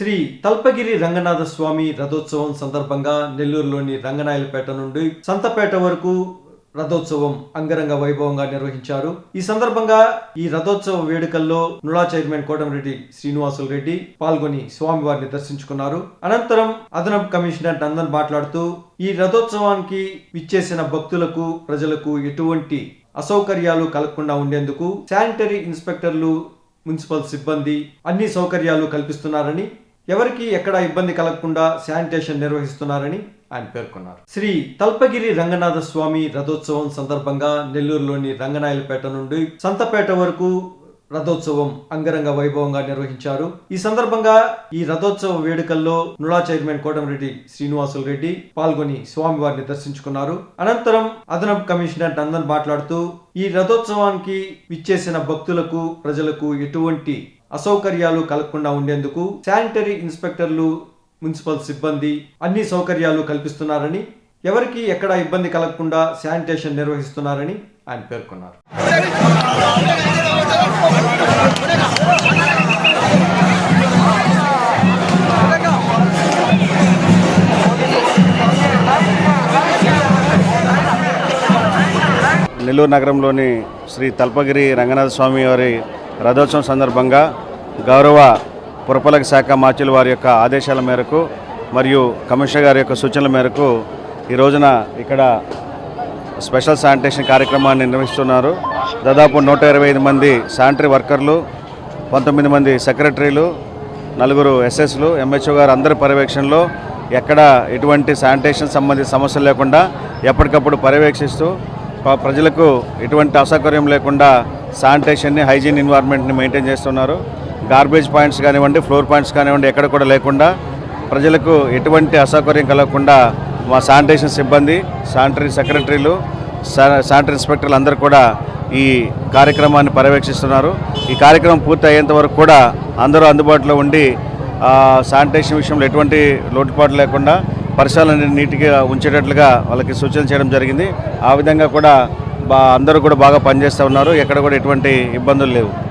శ్రీ తల్పగిరి రంగనాథ స్వామి రథోత్సవం సందర్భంగా నెల్లూరులోని రంగనాయలపేట నుండి సంతపేట వరకు రథోత్సవం అంగరంగ వైభవంగా నిర్వహించారు. ఈ సందర్భంగా ఈ రథోత్సవ వేడుకల్లో నుడా చైర్మన్ కోటమిరెడ్డి శ్రీనివాసులు రెడ్డి పాల్గొని స్వామివారిని దర్శించుకున్నారు. అనంతరం అదనపు కమిషనర్ నందన్ మాట్లాడుతూ ఈ రథోత్సవానికి విచ్చేసిన భక్తులకు ప్రజలకు ఎటువంటి అసౌకర్యాలు కలగకుండా ఉండేందుకు శానిటరీ ఇన్స్పెక్టర్లు మున్సిపల్ సిబ్బంది అన్ని సౌకర్యాలు కల్పిస్తున్నారని ఎవరికి ఎక్కడ ఇబ్బంది కలగకుండా శానిటేషన్ నిర్వహిస్తున్నారని ఆయన పేర్కొన్నారు. శ్రీ తల్పగిరి రంగనాథ స్వామి రథోత్సవం సందర్భంగా నెల్లూరులోని రంగనాయలపేట నుండి సంతపేట వరకు రథోత్సవం అంగరంగ వైభవంగా నిర్వహించారు. ఈ సందర్భంగా ఈ రథోత్సవ వేడుకల్లో నుడా చైర్మన్ కోటమిరెడ్డి శ్రీనివాసులు రెడ్డి పాల్గొని స్వామివారిని దర్శించుకున్నారు. అనంతరం అదనపు కమిషనర్ నందన్ మాట్లాడుతూ ఈ రథోత్సవానికి విచ్చేసిన భక్తులకు ప్రజలకు ఎటువంటి అసౌకర్యాలు కలగకుండా ఉండేందుకు శానిటరీ ఇన్స్పెక్టర్లు మున్సిపల్ సిబ్బంది అన్ని సౌకర్యాలు కల్పిస్తున్నారని ఎవరికి ఎక్కడ ఇబ్బంది కలగకుండా శానిటేషన్ నిర్వహిస్తున్నారని ఆయన పేర్కొన్నారు. నెల్లూరు నగరంలోని శ్రీ తల్పగిరి రంగనాథ స్వామి వారి రథోత్సవం సందర్భంగా గౌరవ పురపాలక శాఖ మాచుల వారి యొక్క ఆదేశాల మేరకు మరియు కమిషనర్ గారి యొక్క సూచనల మేరకు ఈ రోజున ఇక్కడ స్పెషల్ శానిటేషన్ కార్యక్రమాన్ని నిర్వహిస్తున్నారు. దాదాపు నూట ఇరవై ఐదు మంది శానిటరీ వర్కర్లు పంతొమ్మిది మంది సెక్రటరీలు నలుగురు ఎస్ఎస్లు ఎంహెచ్ఓ గారు అందరి పర్యవేక్షణలో ఎక్కడ ఎటువంటి శానిటేషన్ సంబంధిత సమస్యలు లేకుండా ఎప్పటికప్పుడు పర్యవేక్షిస్తూ ప్రజలకు ఎటువంటి అసౌకర్యం లేకుండా శానిటేషన్ని హైజీన్ ఎన్వైర్న్మెంట్ని మెయింటైన్ చేస్తున్నారు. గార్బేజ్ పాయింట్స్ కానివ్వండి ఫ్లోర్ పాయింట్స్ కానివ్వండి ఎక్కడ కూడా లేకుండా ప్రజలకు ఎటువంటి అసౌకర్యం కలగకుండా మా శానిటేషన్ సిబ్బంది శానిటరీ సెక్రటరీలు శానిటరీ ఇన్స్పెక్టర్లు అందరూ కూడా ఈ కార్యక్రమాన్ని పర్యవేక్షిస్తున్నారు. ఈ కార్యక్రమం పూర్తి అయ్యేంత వరకు కూడా అందరూ అందుబాటులో ఉండి శానిటేషన్ విషయంలో ఎటువంటి లోటుపాటు లేకుండా పరిసరాలను నీట్గా ఉంచేటట్లుగా వాళ్ళకి సూచన చేయడం జరిగింది. ఆ విధంగా కూడా అందరూ కూడా బాగా పనిచేస్తూ ఉన్నారు. ఎక్కడ కూడా ఎటువంటి ఇబ్బందులు లేవు.